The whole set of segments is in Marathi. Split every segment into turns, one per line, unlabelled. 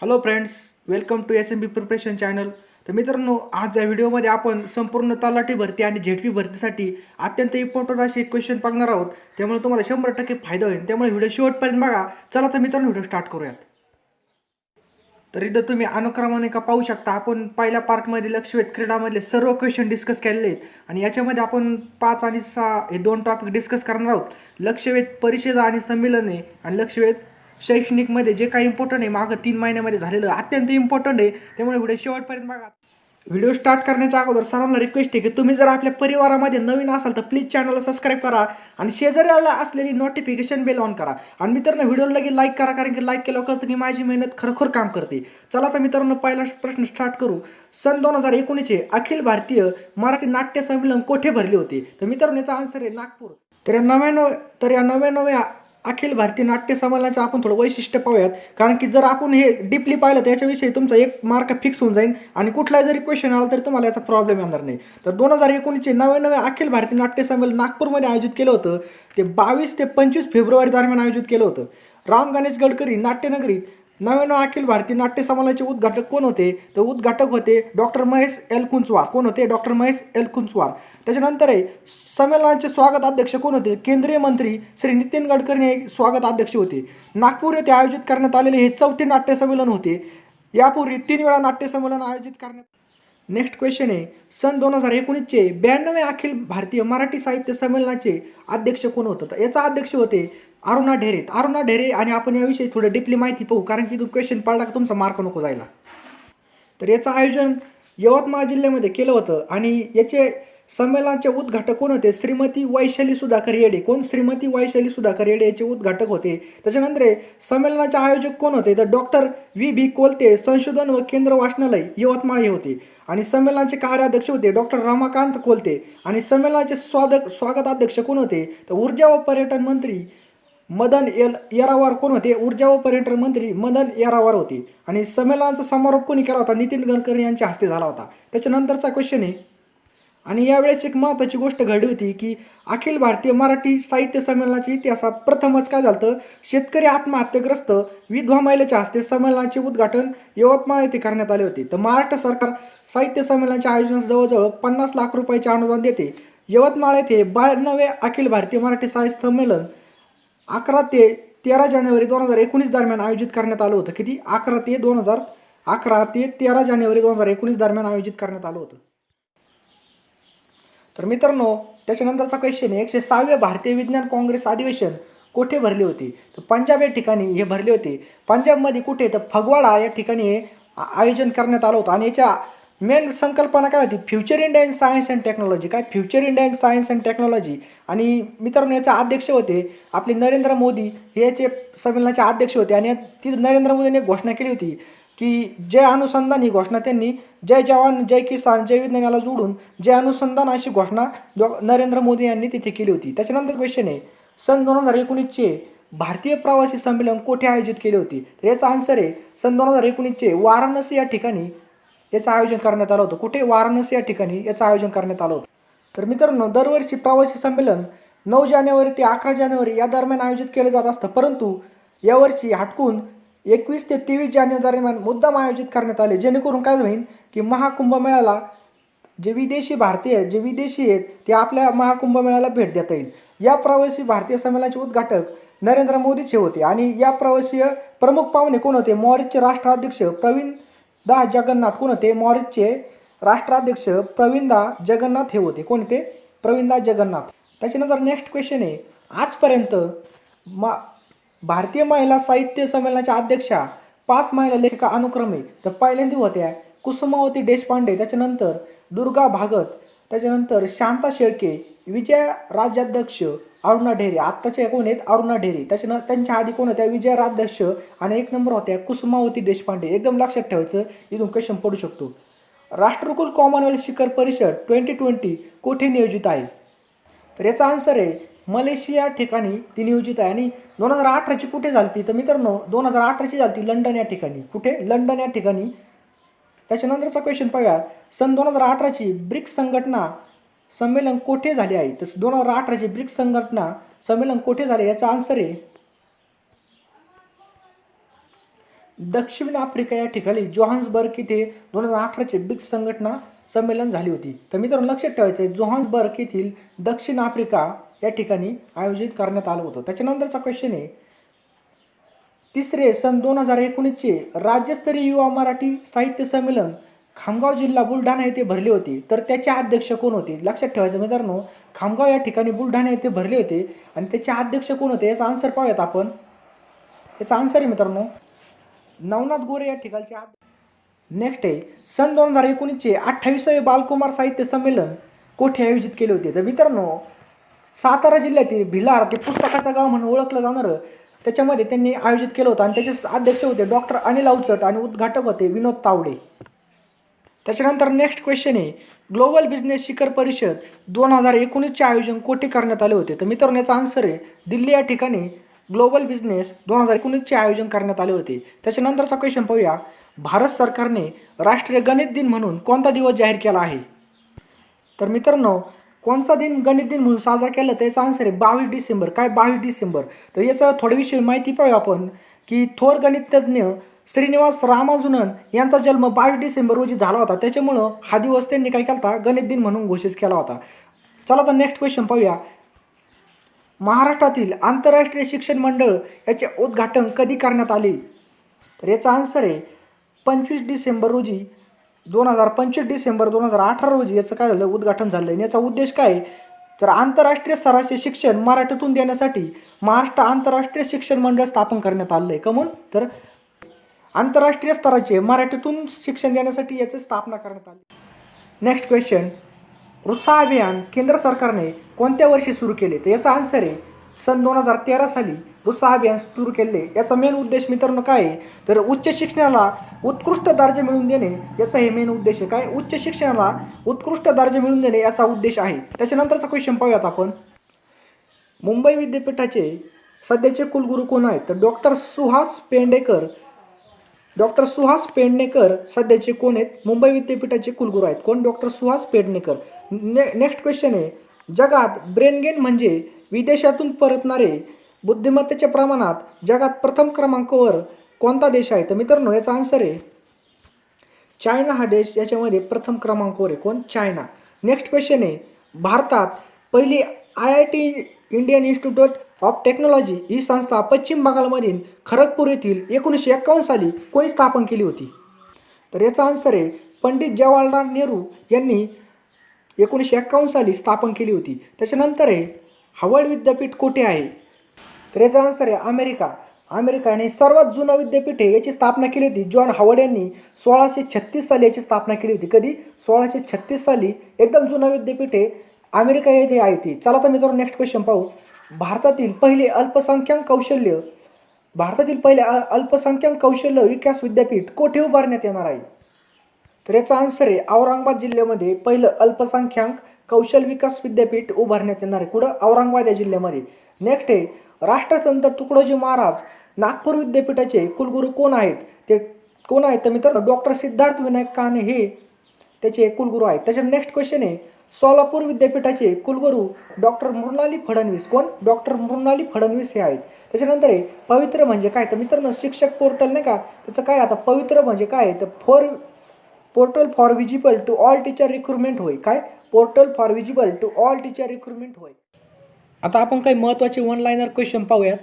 hello friends welcome to S M B preparation channel तर मित्रांनो आज या व्हिडिओमध्ये आपण संपूर्ण तलाठी भरती आणि झेडपी भरतीसाठी अत्यंत इम्पॉर्टंट असे क्वेश्चन पाहणार आहोत त्यामुळे तुम्हाला शंभर टक्के फायदा होईल त्यामुळे व्हिडिओ शेवटपर्यंत बघा चला तर मित्रांनो व्हिडिओ स्टार्ट करूयात तर इथं तुम्ही अनुक्रमाने का पाहू शकता आपण पहिल्या पार्टमध्ये लक्षवेध क्रीडामधले सर्व क्वेश्चन डिस्कस केलेले आहेत आणि याच्यामध्ये आपण पाच आणि सहा हे दोन टॉपिक डिस्कस करणार आहोत लक्षवेध परिषदा आणि संमेलने आणि लक्षवेध शैक्षणिकमध्ये जे काही इम्पॉर्टंट आहे मागं तीन महिन्यामध्ये झालेलं अत्यंत इम्पॉर्टंट आहे त्यामुळे व्हिडिओ शेवटपर्यंत बघा व्हिडिओ स्टार्ट करण्याच्या अगोदर सर्वांना रिक्वेस्ट आहे की तुम्ही जर आपल्या परिवारामध्ये नवीन असाल तर प्लीज चॅनलला सबस्क्राईब करा आणि शेजाऱ्याला असलेली नोटिफिकेशन बेल ऑन करा आणि मित्रांनो व्हिडिओला लगेच लाईक करा कारण की लाईक केलं कळतं की माझी मेहनत खरोखर काम करते चला तर मित्रांनो पहिला प्रश्न स्टार्ट करू सन दोन हजार एकोणीसचे अखिल भारतीय मराठी नाट्य संमेलन कोठे भरले होते तर मित्रांनो याचा आन्सर आहे नागपूर तर या नव्याण्णव तर या नव्याण्णव्या अखिल भारतीय नाट्य संमेलनाचं आपण थोडं वैशिष्ट्य पाहूयात कारण की जर आपण हे डीपली पाहिलं तर याच्याविषयी तुमचा एक मार्क फिक्स होऊन जाईल आणि कुठला जरी क्वेश्चन आला तरी तुम्हाला याचा प्रॉब्लेम येणार नाही तर दोन हजार एकोणीसचे नवे नवे अखिल भारतीय नाट्य संमेलन नागपूरमध्ये आयोजित केलं होतं ते बावीस ते पंचवीस फेब्रुवारी दरम्यान आयोजित केलं होतं राम गणेश गडकरी नाट्यनगरीत नव्याण्णव अखिल भारतीय नाट्य समाजाचे उद्घाटक कोण होते तर उद्घाटक होते डॉक्टर महेश एल कुंचवार कोण होते डॉक्टर महेश एल कुंचवार त्याच्यानंतर आहे संमेलनाचे स्वागत अध्यक्ष कोण होते केंद्रीय मंत्री श्री नितीन गडकरी हे स्वागत अध्यक्ष होते नागपूर येथे आयोजित करण्यात आलेले हे चौथे नाट्य संमेलन होते यापूर्वी तीन वेळा नाट्य संमेलन आयोजित करण्यात नेक्स्ट क्वेश्चन आहे सन दोन हजार एकोणीसचे ब्याण्णवे अखिल भारतीय मराठी साहित्य संमेलनाचे अध्यक्ष कोण होतं याचा अध्यक्ष होते अरुणा ढेरे अरुणा ढेरे आणि आपण याविषयी थोडं डीपली माहिती पाहू कारण की तू क्वेश्चन पाडला का तुमचा मार्क नको जायला तर याचं आयोजन यवतमाळ जिल्ह्यामध्ये केलं होतं आणि याचे संमेलनाचे उद्घाटक कोण होते श्रीमती वैशाली सुधाकर येडे कोण श्रीमती वैशाली सुधाकर येडे याचे उद्घाटक होते त्याच्यानंतर संमेलनाचे आयोजक कोण होते तर डॉक्टर व्ही बी कोलते संशोधन व केंद्र वाचनालय यवतमाळ हे होते आणि संमेलनाचे कार्याध्यक्ष होते डॉक्टर रामाकांत कोलते आणि संमेलनाचे स्वागत स्वागताध्यक्ष कोण होते तर ऊर्जा व पर्यटन मंत्री मदन एल येरावार कोण होते ऊर्जा व पर्यटन मंत्री मदन येरावार होते आणि संमेलनाचा समारोप कोणी केला होता नितीन गडकरी यांच्या हस्ते झाला होता त्याच्यानंतरचा क्वेश्चन आहे आणि यावेळेस एक महत्त्वाची गोष्ट घडली होती की अखिल भारतीय मराठी साहित्य संमेलनाच्या इतिहासात प्रथमच काय झालं शेतकरी आत्महत्याग्रस्त विधवा महिलेच्या हस्ते संमेलनाचे उद्घाटन यवतमाळ येथे करण्यात आले होते तर महाराष्ट्र सरकार साहित्य संमेलनाच्या आयोजनास जवळजवळ पन्नास लाख रुपयाचे अनुदान देते यवतमाळ येथे ब्याण्णवे अखिल भारतीय मराठी साहित्य संमेलन अकरा ते तेरा जानेवारी दोन हजार एकोणीस दरम्यान आयोजित करण्यात आलं होतं किती अकरा ते दोन हजार अकरा ते तेरा जानेवारी दोन हजार एकोणीस दरम्यान आयोजित करण्यात आलं होतं तर मित्रांनो त्याच्यानंतरचा क्वेश्चन आहे एकशे सहाव्या भारतीय विज्ञान काँग्रेस अधिवेशन कोठे भरले होते तर पंजाब या ठिकाणी हे भरले होते पंजाबमध्ये कुठे तर फगवाडा या ठिकाणी आयोजन करण्यात आलं होतं आणि याच्या मेन संकल्पना काय होती future India in science and technology काय future India in science and technology आणि मित्रांनो याचे अध्यक्ष होते आपले नरेंद्र मोदी हे याचे संमेलनाचे अध्यक्ष होते आणि ती नरेंद्र मोदींनी घोषणा केली होती की जय अनुसंधान ही घोषणा त्यांनी जय जवान जय किसान जय विज्ञानाला जोडून जय अनुसंधान अशी घोषणा नरेंद्र मोदी यांनी तिथे केली होती त्याच्यानंतर क्वेश्चन आहे सन दोन हजार एकोणीसचे भारतीय प्रवासी संमेलन कोठे आयोजित केले होते तर याचा आन्सर आहे सन दोन हजार एकोणीसचे वाराणसी या ठिकाणी याचं आयोजन करण्यात आलं होतं कुठे वाराणसी या ठिकाणी याचं आयोजन करण्यात आलं होतं तर मित्रांनो दरवर्षी प्रवासी संमेलन नऊ जानेवारी ते अकरा जानेवारी या दरम्यान आयोजित केलं जात असतं परंतु यावर्षी हटकून एकवीस ते तेवीस जानेवारी दरम्यान मुद्दाम आयोजित करण्यात आले जेणेकरून काय होईल की महाकुंभमेळ्याला जे विदेशी भारतीय आहेत जे विदेशी आहेत ते आपल्या महाकुंभमेळ्याला भेट देता येईल या प्रवासी भारतीय संमेलनाचे उद्घाटक नरेंद्र मोदीचे होते आणि या प्रवासीय प्रमुख पाहुणे कोण होते मॉरिसचे राष्ट्राध्यक्ष प्रवीण दा जगन्नाथ कोण होते मॉरिसचे राष्ट्राध्यक्ष प्रवीणदा जगन्नाथ हे होते कोण होते प्रवीणदा जगन्नाथ त्याच्यानंतर नेक्स्ट क्वेश्चन आहे आजपर्यंत मा भारतीय महिला साहित्य संमेलनाच्या अध्यक्षा पाच महिला लेखिका अनुक्रमे तर पहिल्यांदी होत्या कुसुमावती देशपांडे त्याच्यानंतर दुर्गा भागत त्याच्यानंतर शांता शेळके विजया राज्याध्यक्ष अरुणा ढेरे आत्ताच्या कोण आहेत अरुणा ढेरे त्याच्या त्यांच्या आधी कोण होत्या विजय राध्यक्ष आणि एक नंबर होत्या कुसुमावती देशपांडे एकदम लक्षात ठेवायचं इथून क्वेश्चन पडू शकतो राष्ट्रकुल कॉमनवेल्थ शिखर परिषद ट्वेंटी ट्वेंटी कुठे नियोजित आहे तर याचा आन्सर आहे मलेशिया ठिकाणी ती नियोजित आहे आणि दोन हजार अठराची कुठे झाली तर मित्रांनो दोन हजार अठराची झाली लंडन या ठिकाणी कुठे लंडन या ठिकाणी त्याच्यानंतरचा क्वेश्चन पाहूया सन दोन हजार अठराची ब्रिक्स संघटना संमेलन कोठे झाले आहे तर दोन हजार अठराचे ब्रिक्स संघटना संमेलन कोठे झाले याचा आन्सर आहे दक्षिण आफ्रिका या ठिकाणी जोहान्सबर्ग येथे दोन हजार अठराचे ब्रिक्स संघटना संमेलन झाली होती तर मित्रांनो लक्षात ठेवायचं आहे जोहान्सबर्ग येथील दक्षिण आफ्रिका या ठिकाणी आयोजित करण्यात आलं होतं त्याच्यानंतरचा क्वेश्चन आहे तिसरे सन दोन हजार एकोणीसचे राज्यस्तरीय युवा मराठी साहित्य संमेलन खामगाव जिल्हा बुलढाणा येथे भरले होते तर त्याचे अध्यक्ष कोण होते लक्षात ठेवायचं मित्रांनो खामगाव या ठिकाणी बुलढाणा येथे भरले होते आणि त्याचे अध्यक्ष कोण होते याचा आन्सर पाहूयात आपण याचा आन्सर आहे मित्रांनो नवनाथ गोरे या ठिकाणचे नेक्स्ट आहे सन दोन हजार एकोणीसचे अठ्ठावीसावे बालकुमार साहित्य संमेलन कोठे आयोजित केले होते तर मित्रांनो सातारा जिल्ह्यातील भिलार ते पुस्तकाचं गाव म्हणून ओळखलं जाणारं त्याच्यामध्ये त्यांनी आयोजित केलं होतं आणि त्याचे अध्यक्ष होते डॉक्टर अनिल अवचट आणि उद्घाटक होते विनोद तावडे त्याच्यानंतर नेक्स्ट क्वेश्चन आहे ग्लोबल बिझनेस शिखर परिषद दोन हजार एकोणीसचे आयोजन कोठे करण्यात आले होते तर मित्रांनो याचा आन्सर आहे दिल्ली या ठिकाणी ग्लोबल बिझनेस दोन हजार एकोणीसचे आयोजन करण्यात आले होते त्याच्यानंतरचा क्वेश्चन पाहूया भारत सरकारने राष्ट्रीय गणित दिन म्हणून कोणता दिवस जाहीर केला आहे तर मित्रांनो कोणता दिन गणित दिन म्हणून साजरा केला तर याचा आन्सर आहे बावीस डिसेंबर काय बावीस डिसेंबर तर याचा थोड्याविषयी माहिती पाहूया आपण की थोर गणितज्ञ श्रीनिवास रामाजुनन यांचा जन्म बावीस डिसेंबर रोजी झाला होता त्याच्यामुळं हा दिवस त्यांनी काय केला गणित दिन म्हणून घोषित केला होता चला तर नेक्स्ट क्वेश्चन पाहूया महाराष्ट्रातील आंतरराष्ट्रीय शिक्षण मंडळ याचे उद्घाटन कधी करण्यात आले तर याचा आन्सर आहे पंचवीस डिसेंबर रोजी दोन हजार पंचवीस डिसेंबर दोन हजार अठरा रोजी याचं काय झालं उद्घाटन झालं आहे याचा उद्देश काय तर आंतरराष्ट्रीय स्तराचे शिक्षण मराठीतून देण्यासाठी महाराष्ट्र आंतरराष्ट्रीय शिक्षण मंडळ स्थापन करण्यात आलं आहे कमून तर आंतरराष्ट्रीय स्तराचे मराठीतून शिक्षण देण्यासाठी याची स्थापना करण्यात आली नेक्स्ट क्वेश्चन रुसा अभियान केंद्र सरकारने कोणत्या वर्षी सुरू केले तर याचा आन्सर आहे सन दोन हजार तेरा साली रुसा अभियान सुरू केले याचा मेन उद्देश मित्रांनो काय आहे तर उच्च शिक्षणाला उत्कृष्ट दर्जा मिळवून देणे याचा हे मेन उद्देश आहे काय उच्च शिक्षणाला उत्कृष्ट दर्जा मिळवून देणे याचा उद्देश आहे त्याच्यानंतरचा क्वेश्चन पाहूयात आपण मुंबई विद्यापीठाचे सध्याचे कुलगुरू कोण आहेत तर डॉक्टर सुहास पेंडेकर डॉक्टर सुहास पेडणेकर सध्याचे कोण आहेत मुंबई विद्यापीठाचे कुलगुरू आहेत कोण डॉक्टर सुहास पेडणेकर ने नेक्स्ट क्वेश्चन आहे जगात ब्रेनगेन म्हणजे विदेशातून परतणारे बुद्धिमत्तेच्या प्रमाणात जगात प्रथम क्रमांकावर कोणता देश आहे तर मित्रांनो याचा आन्सर आहे चायना हा देश याच्यामध्ये प्रथम क्रमांकावर आहे कोण चायना नेक्स्ट क्वेश्चन आहे भारतात पहिली I I T Indian institute of technology ही संस्था पश्चिम बंगालमधील खरगपूर येथील एकोणीसशे एक्कावन्न साली कोणी स्थापन केली होती तर याचा आन्सर आहे पंडित जवाहरलाल नेहरू यांनी एकोणीसशे एक्कावन्न साली स्थापन केली होती त्याच्यानंतर आहे हवळ विद्यापीठ कुठे आहे तर याचा आन्सर आहे अमेरिका अमेरिकाने सर्वात जुनं विद्यापीठ आहे याची स्थापना केली होती जॉन हवर्ड यांनी सोळाशे छत्तीस साली याची स्थापना केली होती कधी सोळाशे छत्तीस साली एकदम जुनं विद्यापीठ आहे अमेरिका येथे आहे ती चला तर मित्रांनो नेक्स्ट क्वेश्चन पाहू भारतातील पहिले अल्पसंख्याक कौशल्य भारतातील पहिले अल्पसंख्याक कौशल्य विकास विद्यापीठ कोठे उभारण्यात येणार आहे तर याचा आन्सर आहे औरंगाबाद जिल्ह्यामध्ये पहिलं अल्पसंख्याक कौशल्य विकास विद्यापीठ उभारण्यात येणार आहे कुठं औरंगाबाद या जिल्ह्यामध्ये नेक्स्ट आहे राष्ट्रसंत तुकडोजी महाराज नागपूर विद्यापीठाचे कुलगुरू कोण आहेत ते कोण आहेत तर मित्रांनो डॉक्टर सिद्धार्थ विनायक काने हे त्याचे कुलगुरू आहेत त्याच्या नेक्स्ट क्वेश्चन आहे सोलापूर विद्यापीठाचे कुलगुरू डॉक्टर मृणाली फडणवीस कोण डॉक्टर मृणाली फडणवीस हे आहेत त्याच्यानंतर आहे पवित्र म्हणजे काय तर मित्रांनो शिक्षक पोर्टल नाही का त्याचं काय आता पवित्र म्हणजे काय तर for portal for visible to all teacher recruitment होय काय portal for visible to all teacher recruitment होय आता आपण काही महत्त्वाचे वन लायनर क्वेश्चन पाहूयात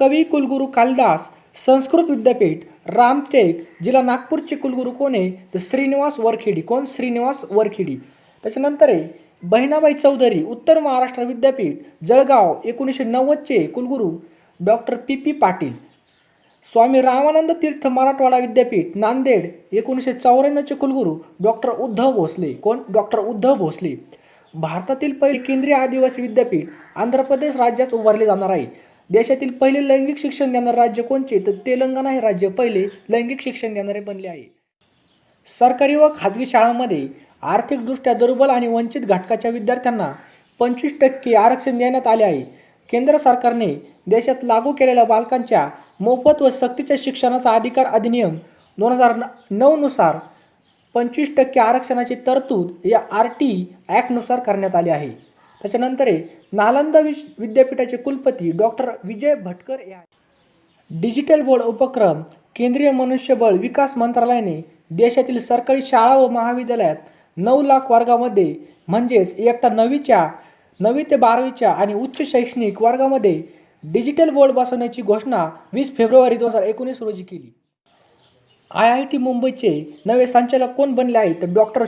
कवी कुलगुरू कालिदास संस्कृत विद्यापीठ रामटेक जिल्हा नागपूरचे कुलगुरू कोण आहे तर श्रीनिवास वरखेडी कोण श्रीनिवास वरखेडी त्याच्यानंतरही बहिणाबाई चौधरी उत्तर महाराष्ट्र विद्यापीठ जळगाव एकोणीसशे नव्वदचे कुलगुरू doctor P P Patil Swami Ramanand Tirth Marathwada Vidyapeeth Nanded एकोणीसशे चौऱ्याण्णवचे कुलगुरू डॉक्टर उद्धव भोसले कोण डॉक्टर उद्धव भोसले भारतातील पहिले केंद्रीय आदिवासी विद्यापीठ आंध्र प्रदेश राज्यात उभारले जाणार आहे देशातील पहिले लैंगिक शिक्षण देणारे राज्य कोणते तर तेलंगणा हे राज्य पहिले लैंगिक शिक्षण देणारे बनले आहे सरकारी व खाजगी शाळांमध्ये आर्थिकदृष्ट्या दुर्बल आणि वंचित घटकाच्या विद्यार्थ्यांना पंचवीस टक्के आरक्षण देण्यात आले आहे केंद्र सरकारने देशात लागू केलेल्या बालकांच्या मोफत व सक्तीच्या शिक्षणाचा अधिकार अधिनियम दोन हजार नऊनुसार पंचवीस टक्के आरक्षणाची तरतूद या आर टी ॲक्टनुसार करण्यात आली आहे त्याच्यानंतर नालंदा विश विद्यापीठाचे कुलपती डॉक्टर विजय भटकर या डिजिटल बोर्ड उपक्रम केंद्रीय मनुष्यबळ विकास मंत्रालयाने देशातील सरकारी शाळा व महाविद्यालयात नऊ लाख वर्गामध्ये म्हणजेच इयत्ता नववीच्या नवी ते बारावीच्या आणि उच्च शैक्षणिक वर्गामध्ये डिजिटल बोर्ड बसवण्याची घोषणा वीस फेब्रुवारी दोन हजार एकोणीस रोजी केली आय आय टी मुंबईचे नवे संचालक कोण बनले आहेत तर डॉक्टर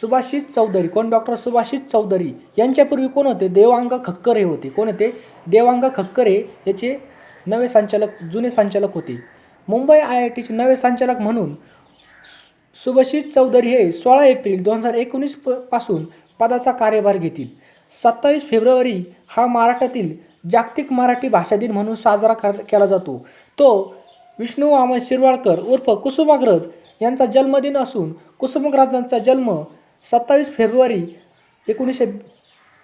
सुभाषित चौधरी कोण डॉक्टर सुभाषित चौधरी यांच्यापूर्वी कोण होते देवांग खक्करे होते कोण होते देवांग खक्करे याचे नवे संचालक जुने संचालक होते मुंबई आय आय टीचे नवे संचालक म्हणून सुभाषित चौधरी हे सोळा एप्रिल दोन हजार एकोणीस प पासून पदाचा कार्यभार घेतील सत्तावीस फेब्रुवारी हा महाराष्ट्रातील जागतिक मराठी भाषा दिन म्हणून साजरा कर केला जातो तो विष्णू शिरवाळकर उर्फ कुसुमाग्रज यांचा जन्मदिन असून कुसुमाग्रजांचा जन्म सत्तावीस फेब्रुवारी एकोणीसशे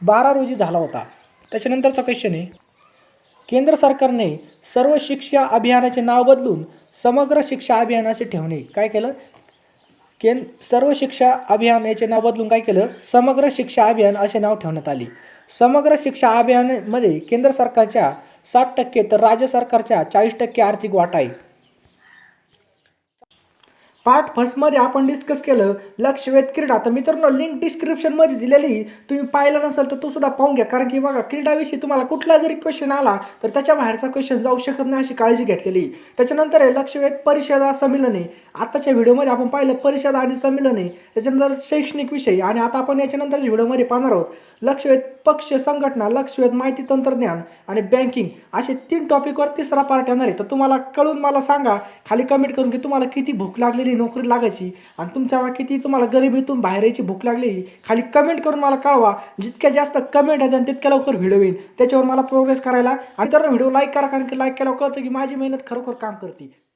बारा रोजी झाला होता त्याच्यानंतरचा क्वेश्चन आहे केंद्र सरकारने सर्व शिक्षा अभियानाचे नाव बदलून समग्र शिक्षा अभियानाचे ठेवणे काय केलं केंद्र सर्व शिक्षा अभियान याचे नाव बदलून काय केलं समग्र शिक्षा अभियान असे नाव ठेवण्यात आले समग्र शिक्षा अभियानामध्ये केंद्र सरकारच्या साठ टक्के तर राज्य सरकारच्या चाळीस टक्के आर्थिक वाटा आहे पार्ट फर्स्टमध्ये आपण डिस्कस केलं लक्षवेध क्रीडा तर मित्रांनो लिंक डिस्क्रिप्शनमध्ये दिलेली तुम्ही पाहिलं नसेल तर तो सुद्धा पाहून घ्या कारण की बघा क्रीडाविषयी तुम्हाला कुठला जरी क्वेश्चन आला तर त्याच्या बाहेरचा क्वेश्चन जाऊ शकत नाही अशी काळजी घेतलेली त्याच्यानंतर आहे लक्षवेध परिषदा संमेलने आताच्या व्हिडिओमध्ये आपण पाहिलं परिषदा आणि संमेलने त्याच्यानंतर शैक्षणिक विषय आणि आता आपण याच्यानंतरच्या व्हिडिओमध्ये पाहणार आहोत लक्षवेध पक्ष संघटना लक्षवेध माहिती तंत्रज्ञान आणि बँकिंग असे तीन टॉपिकवर तिसरा पार्ट येणार आहे तर तुम्हाला कळून मला सांगा खाली कमेंट करून की तुम्हाला किती भूक लागलेली नोकरी लागायची आणि तुमच्याला किती तुम्हाला गरिबीतून बाहेर यायची भूक लागली खाली कमेंट करून मला कळवा जितक्या जास्त कमेंट येते तितक्या लवकर व्हिडिओ येईल त्याच्यावर मला प्रोग्रेस करायला आणि तर व्हिडिओ लाईक करा कारण की लाईक केल्यावर कळतं की माझी मेहनत खरोखर काम करते